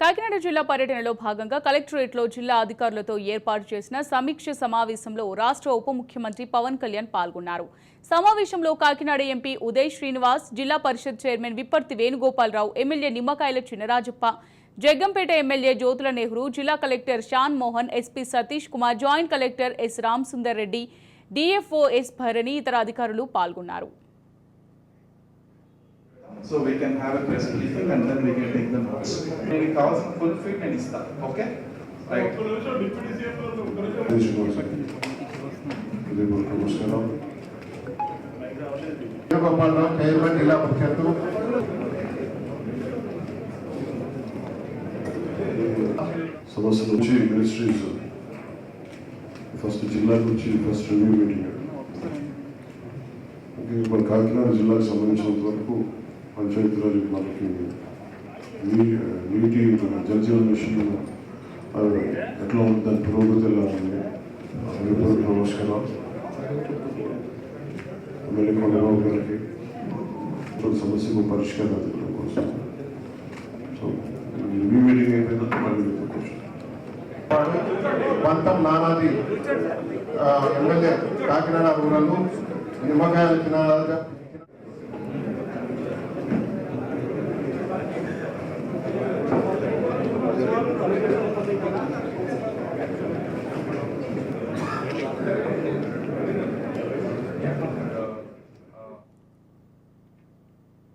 కాకినాడ జిల్లా పర్యటనలో భాగంగా కలెక్టరేట్లో జిల్లా అధికారులతో ఏర్పాటు చేసిన సమీక్ష సమావేశంలో రాష్ట్ర ఉప ముఖ్యమంత్రి పవన్ కళ్యాణ్ పాల్గొన్నారు. సమావేశంలో కాకినాడ ఎంపీ ఉదయ్ శ్రీనివాస్ జిల్లా పరిషత్ chairman Vipparthi Venugopalarao MLA Nimmakayala Chinarajappa Jaggampeta MLA Jyothula Nehru జిల్లా collector Shan Mohan SP Satish Kumar joint collector S Ram Sundar Reddy DFO S Bharani ఇతర అధికారులు పాల్గొన్నారు. So we can have a press briefing and then we can take the notes. మీకు కావాల్సిన full fit నేను ఇస్తాను okay right నమస్కారం Venugopala Rao chairman జిల్లా పరిషత్ సమస్య నుంచి మినిస్ట్రీస్ ఫస్ట్ జిల్లా నుంచి ఫస్ట్ రివ్యూ మీటింగ్ ఓకే మన కాకినాడ జిల్లాకు సంబంధించినంత వరకు పంచాయతీరాజ్ మనకి నీటి మన జలజీవన్ మిషన్ ఎట్లా ఉంది? దాని పురోగతి ఎలా ఉంది? అందరికీ నమస్కారం. ఎమ్మెల్యే కొండబాబు గారికి సమస్యకు పరిష్కారం వెతకడం కోసం. సో రివ్యూ మీటింగ్ అయిపోయిన మళ్ళీ పంతం నానాది ఎమ్మెల్యే కాకినాడ రూరల్ నిమ్మకాయలు చిన్న